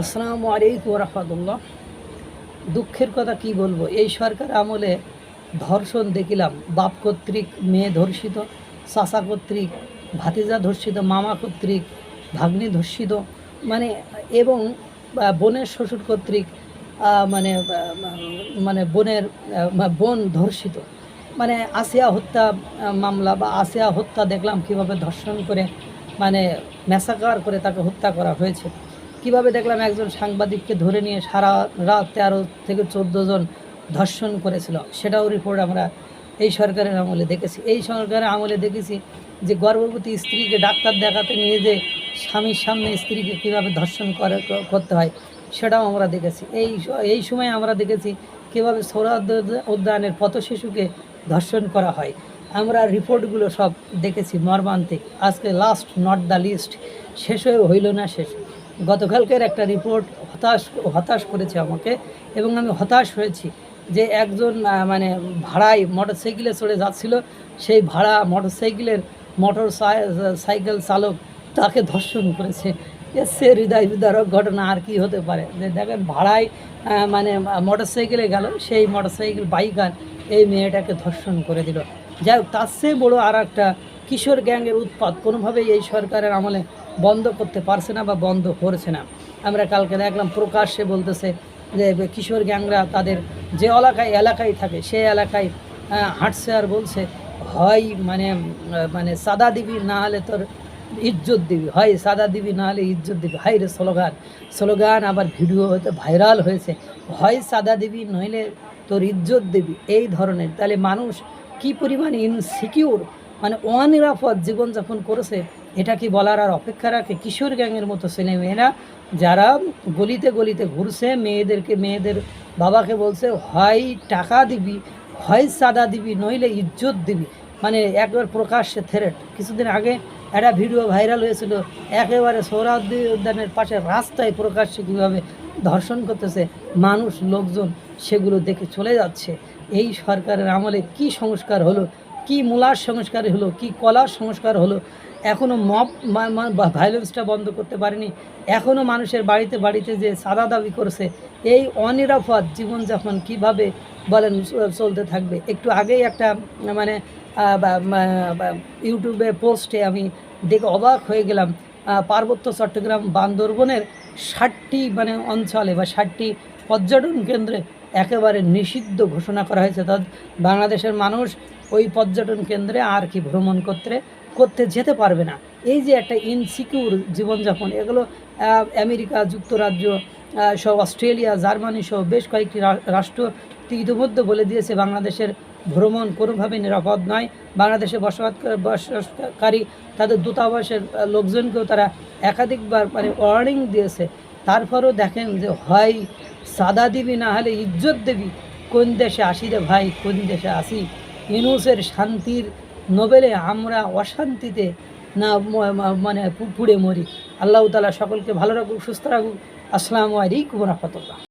আসসালামু আলাইকুম রহমতুল্লাহ দুঃখের কথা কি বলব? এই সরকার আমলে ধর্ষণ দেখিলাম। বাপ কর্তৃক মেয়ে ধর্ষিত, চাচা কর্তৃক, ভাতিজা ধর্ষিত, মামা কর্তৃক, ভাগ্নি ধর্ষিত মানে এবং বোনের শ্বশুর কর্তৃক মানে মানে বোনের বোন ধর্ষিত। মানে আসিয়া হত্যা মামলা বা আসিয়া হত্যা দেখলাম কীভাবে ধর্ষণ করে মানে মেসাকার করে তাকে হত্যা করা হয়েছে। কীভাবে দেখলাম একজন সাংবাদিককে ধরে নিয়ে সারা রাত তেরো থেকে চোদ্দ জন ধর্ষণ করেছিল, সেটাও রিপোর্ট আমরা এই সরকারের আমলে দেখেছি। এই সরকারের আমলে দেখেছি যে গর্ভবতী স্ত্রীকে ডাক্তার দেখাতে নিয়ে যে স্বামীর সামনে স্ত্রীকে কীভাবে ধর্ষণ করে, করতে হয়, সেটাও আমরা দেখেছি। এই এই সময় আমরা দেখেছি কীভাবে সৌরাদ্দ উদ্যানের পথ শিশুকে ধর্ষণ করা হয়। আমরা রিপোর্টগুলো সব দেখেছি মর্মান্তিক। আজকে লাস্ট নট দ্য লিস্ট শেষ হয়ে হইল না শেষ। গতকালকের একটা রিপোর্ট হতাশ হতাশ করেছে আমাকে এবং আমি হতাশ হয়েছি যে একজন মানে ভাড়ায় মোটরসাইকেলে চড়ে যাচ্ছিল, সেই ভাড়া মোটর সাই- সাইকেল চালক তাকে ধর্ষণ করেছে। সে হৃদয় বিদারক ঘটনা আর কি হতে পারে? যে দেখেন ভাড়ায় মানে মোটরসাইকেলে গেল, সেই মোটরসাইকেল বাইকার এই মেয়েটাকে ধর্ষণ করে দিল। যাই হোক, তার চেয়ে বড়ো আর একটা কিশোর গ্যাংয়ের উৎপাত কোনোভাবেই এই সরকারের আমলে বন্ধ করতে পারছে না বা বন্ধ করছে না। আমরা কালকে দেখলাম প্রকাশ্যে বলতেছে যে কিশোর গ্যাংরা তাদের যে এলাকায় এলাকায় থাকে, সেই এলাকায় হাঁটছে আর বলছে, হয় মানে মানে সাদা দিবি না হলে তোর ইজ্জত দিবি, হয় সাদা দিবি না হলে ইজ্জত দিবি হাই রে স্লোগান। স্লোগান আবার ভিডিও হতে ভাইরাল হয়েছে, হয় সাদা দিবি নইলে তোর ইজ্জত দিবি। এই ধরনের, তাহলে মানুষ কি পরিমাণ ইনসিকিউর মানে অনিরাপদ জীবনযাপন করেছে, এটা কি বলার আর অপেক্ষা রাখে? কিশোর গ্যাংয়ের মতো ছেলে মেয়েরা যারা গলিতে গলিতে ঘুরছে, মেয়েদেরকে, মেয়েদের বাবাকে বলছে, হয় টাকা দিবি, হয় সাদা দিবি, নইলে ইজ্জত দিবি। মানে একবার প্রকাশ্যে থেরেট কিছুদিন আগে একটা ভিডিও ভাইরাল হয়েছিল, একেবারে সৌরাদ্দি উদ্যানের পাশে রাস্তায় প্রকাশ্যে কীভাবে ধর্ষণ করতেছে মানুষ, লোকজন, সেগুলো দেখে চলে যাচ্ছে। এই সরকারের আমলে কি সংস্কার হলো কি মূলার সংস্কার হলো, কি কলার সংস্কার হলো এখনও মব ভায়োলেন্সটা বন্ধ করতে পারেনি এখনও মানুষের বাড়িতে বাড়িতে যে সাদা দাবি করছে, এই অনিরাপদ জীবনযাপন কীভাবে বলেন চলতে থাকবে? একটু আগেই একটা মানে ইউটিউবে পোস্টে আমি দেখে অবাক হয়ে গেলাম পার্বত্য চট্টগ্রাম বান্দরবনের ষাটটি মানে অঞ্চলে বা ষাটটি পর্যটন কেন্দ্রে একেবারে নিষিদ্ধ ঘোষণা করা হয়েছে। অর্থাৎ বাংলাদেশের মানুষ ওই পর্যটন কেন্দ্রে আর কি ভ্রমণ করতে করতে যেতে পারবে না। এই যে একটা ইনসিকিউর জীবনযাপন, এগুলো আমেরিকা, যুক্তরাজ্য সহ অস্ট্রেলিয়া, জার্মানি সহ বেশ কয়েকটি রাষ্ট্র ইতিমধ্যে বলে দিয়েছে বাংলাদেশের ভ্রমণ কোনোভাবে নিরাপদ নয়। বাংলাদেশে বসবাস, বসবাসকারী তাদের দূতাবাসের লোকজনকেও তারা একাধিকবার মানে ওয়ার্নিং দিয়েছে। তারপরেও দেখেন যে হয় সাদা দিবি না হলে ইজ্জত দেবি। কোন দেশে আসি রে ভাই, কোন দেশে আসি? ইনুসের শান্তির নোবেলে আমরা অশান্তিতে না মানে পুড়ে মরি। আল্লাহ তালা সকলকে ভালো রাখুক, সুস্থ রাখুক। আসসালামু আলাইকুম রহমতুল্লাহ।